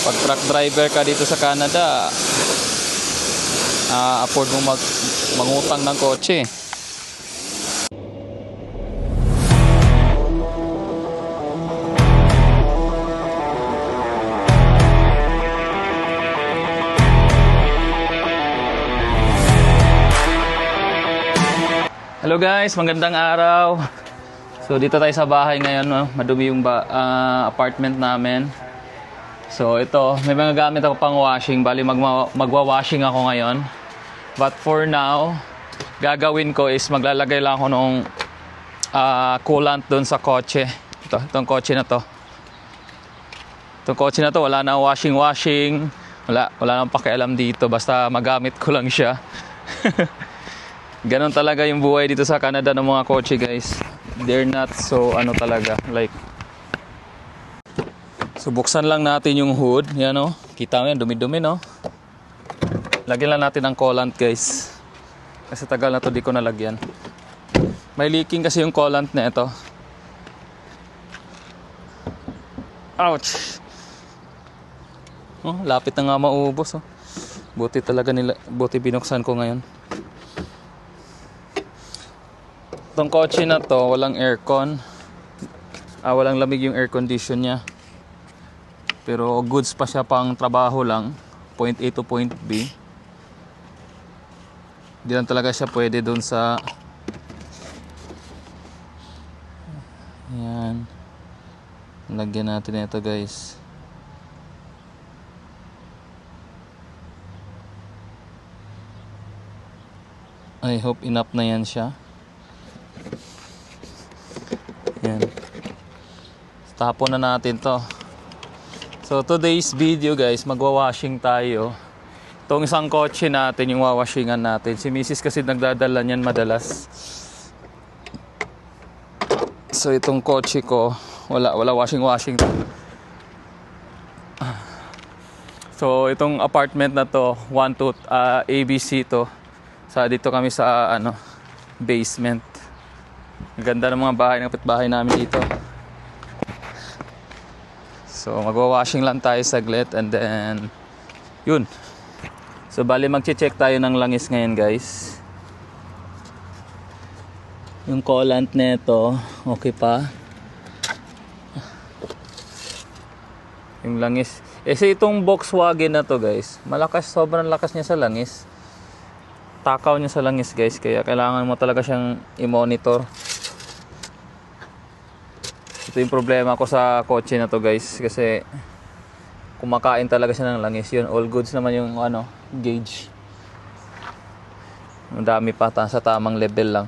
Pag truck driver ka dito sa Canada, ah afford mo mag mangutang ng kotse. Hello guys, magandang araw. So dito tayo sa bahay ngayon, no? madumi yung ba- ah, apartment namin. So ito, may mga gamit ako pang washing, bali magma- magwa-washing ako ngayon. But for now, gagawin ko is maglalagay lang ako ng ah, coolant doon sa kotse. Ito, itong kotse na to. Itong kotse na to, wala na washing-washing. Wala, wala nang pakialam dito, basta magamit ko lang siya. Ganon talaga yung buhay dito sa Canada ng mga kotse guys. They're not so ano talaga like So buksan lang natin yung hood, yan oh. Kita mo yan, dumi-dumi no. Lagyan lang natin ng coolant guys. Kasi tagal na to di ko nalagyan. May leaking kasi yung coolant na ito. Ouch. Oh, lapit na nga maubos oh. Buti talaga nila, buti binuksan ko ngayon. Itong kotse na to, walang aircon. Ah, walang lamig yung air condition niya. Pero goods pa siya pang trabaho lang. Point A to point B. Hindi lang talaga siya pwede doon sa... Yan. Lagyan natin ito guys. I hope enough na yan siya. Yan. Tapon na natin to. So today's video guys, magwa-washing tayo. Itong isang kotse natin, yung wawashingan natin. Si Mrs. kasi nagdadala niyan madalas. So itong kotse ko, wala wala washing washing. So itong apartment na to, 1 to ah, ABC to. Sa dito kami sa ano, basement. Ang ganda ng mga bahay, ng bahay namin dito. So, magwa-washing lang tayo saglit and then, yun. So, bali magche-check tayo ng langis ngayon guys. Yung coolant nito, okay pa. Yung langis. Eh, sa itong Volkswagen na to guys, malakas, sobrang lakas niya sa langis. Takaw niya sa langis guys, kaya kailangan mo talaga siyang i-monitor. Ito yung problema ko sa kotse na to guys kasi kumakain talaga siya ng langis yun. All goods naman yung ano, gauge. Ang dami pa sa tamang level lang.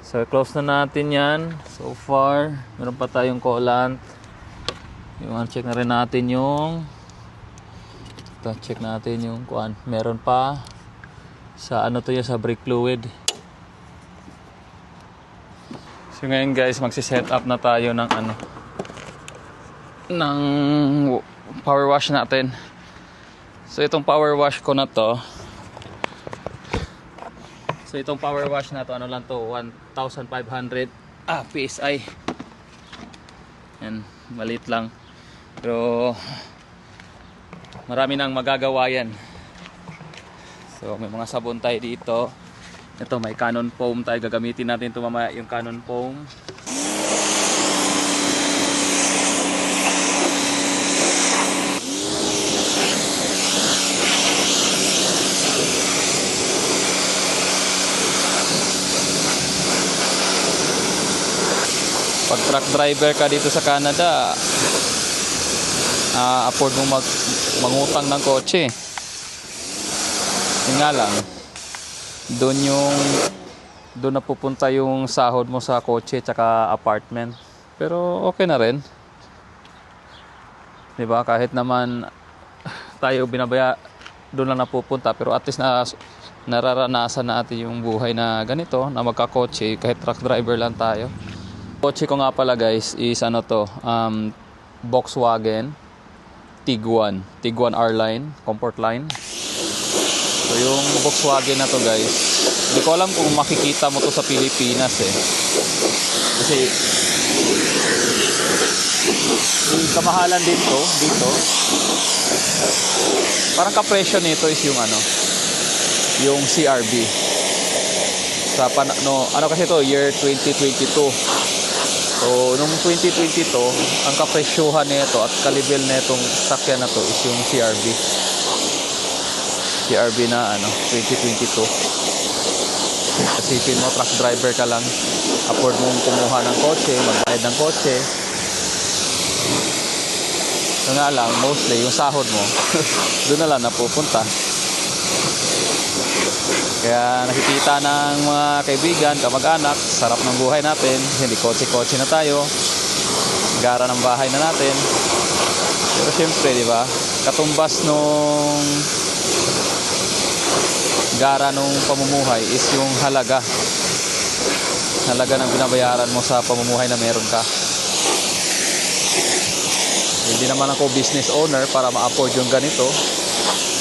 So close na natin yan. So far, meron pa tayong coolant. Yung check na rin natin yung ito, check natin yung kuan. Meron pa sa ano to yan sa brake fluid. So ngayon guys, magsi-set up na tayo ng ano ng power wash natin. So itong power wash ko na to So itong power wash na to, ano lang to, 1,500 ah, PSI. Yan, maliit lang. Pero marami nang magagawa yan. So may mga sabon tayo dito. Ito may Canon foam tayo gagamitin natin ito mamaya yung Canon foam. Pag truck driver ka dito sa Canada, ah afford mo mag mangutang ng kotse. Yun nga lang, doon yung doon na pupunta yung sahod mo sa kotse tsaka apartment. Pero okay na rin. 'Di ba? Kahit naman tayo binabaya doon lang napupunta pero at least na nararanasan natin yung buhay na ganito na magkakotse kahit truck driver lang tayo. Kotse ko nga pala guys is ano to, um, Volkswagen Tiguan, Tiguan R-Line, Comfort Line. So yung Volkswagen na to guys, hindi ko alam kung makikita mo to sa Pilipinas eh. Kasi Yung kamahalan dito, dito, parang kapresyo nito is yung ano, yung CRB. Sa pan, no, ano kasi to, year 2022. So, nung 2022, ang kapresyuhan nito at kalibel nitong sakyan na to is yung CRB. CRB na ano, 2022. Isipin mo, truck driver ka lang, afford mong kumuha ng kotse, magbayad ng kotse. Ito nga lang, mostly, yung sahod mo, doon na lang napupunta. Kaya nakikita ng mga kaibigan, kamag-anak, sarap ng buhay natin, hindi kotse-kotse na tayo, gara ng bahay na natin. Pero siyempre, di ba, katumbas nung gara nung pamumuhay is yung halaga. Halaga ng binabayaran mo sa pamumuhay na meron ka. Hindi naman ako business owner para ma-afford yung ganito.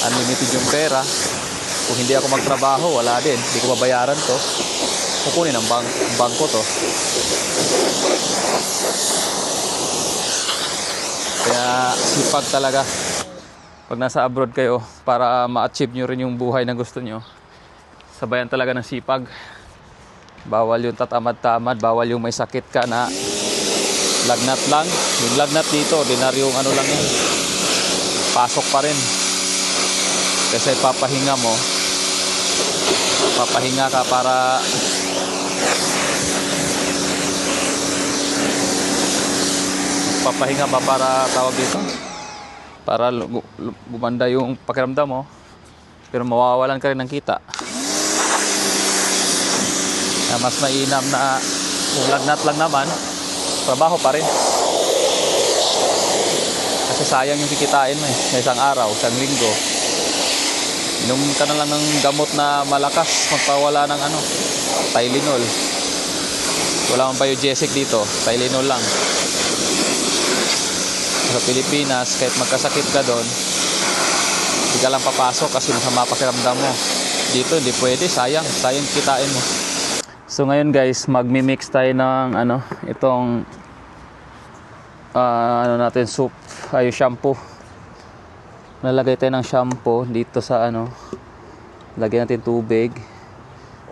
Unlimited yung pera. Kung hindi ako magtrabaho, wala din. Hindi ko babayaran to. Kukunin ng bang bangko to. Kaya sipag talaga pag nasa abroad kayo para ma-achieve nyo rin yung buhay na gusto nyo sabayan talaga ng sipag. Bawal yung tatamad-tamad bawal yung may sakit ka na lagnat lang. Yung lagnat dito ordinaryong ano lang yun. Pasok pa rin. Kasi papahinga mo. Papahinga ka para papahinga ba para tawag dito para gumanda yung pakiramdam mo pero mawawalan ka rin ng kita. Na mas mainam na kung lagnat lang naman trabaho pa rin. Kasi sayang yung kikitain mo eh. Sa isang araw, isang linggo. Inom ka na lang ng gamot na malakas magpawala ng ano Tylenol. Wala mang biogesic dito Tylenol lang sa Pilipinas, kahit magkasakit ka doon, hindi ka lang papasok kasi masama pakiramdam mo. Dito, hindi pwede. Sayang. Sayang kitain mo. So ngayon guys, magmi-mix tayo ng ano, itong ah, ano natin, soup, ay shampoo. Nalagay tayo ng shampoo dito sa ano, lagyan natin tubig.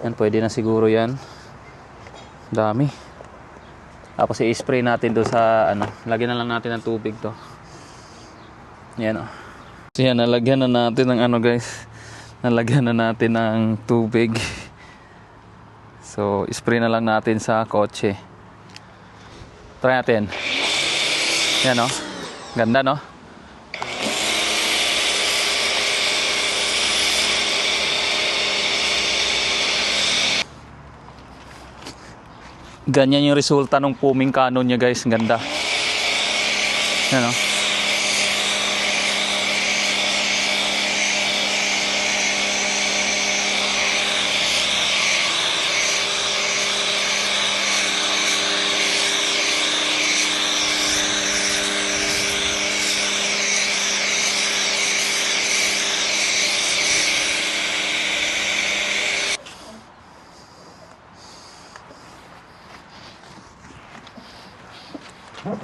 Yan, pwede na siguro yan. Dami. Tapos i-spray natin do sa ano, lagyan na lang natin ng tubig to. Yan oh. So yan, nalagyan na natin ng ano guys. Nalagyan na natin ng tubig. So, spray na lang natin sa kotse. Try natin. Yan oh. Ganda no? Ganyan yung resulta ng foaming cannon niya guys. Ang Ganda. Yan oh.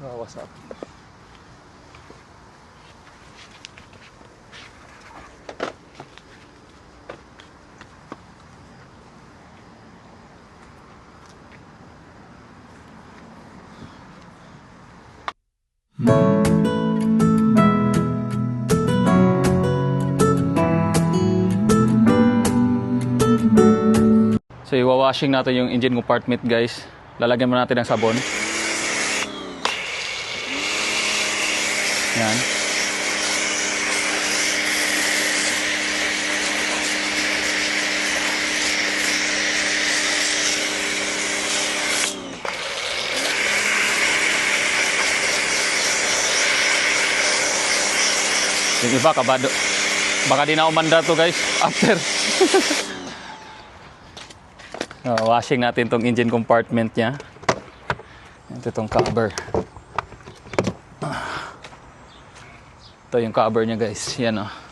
Bawas up. So, iwa-washing natin yung engine compartment guys. Lalagyan mo natin ng sabon. Yan. Yung iba, kabado. Baka di na umanda to guys, after. Uh, washing natin tong engine compartment niya. Ito tong cover. Ito yung cover niya guys. Yan o. Oh.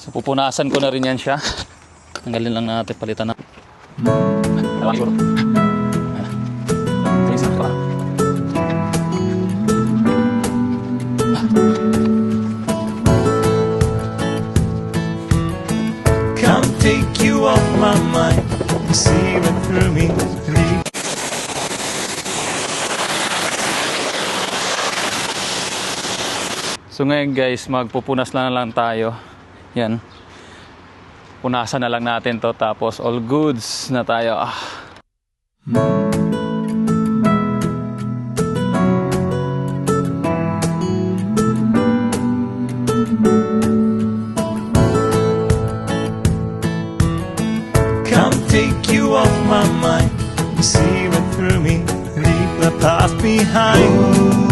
So pupunasan ko na rin yan siya. Tanggalin lang natin palitan na. Alam pa. Come take you off my mind. See right through me. Leave So ngayon guys, magpupunas na lang tayo. Yan. Punasan na lang natin to tapos all goods na tayo. Ah. Come take you off my mind. See right through me. Leave the past behind.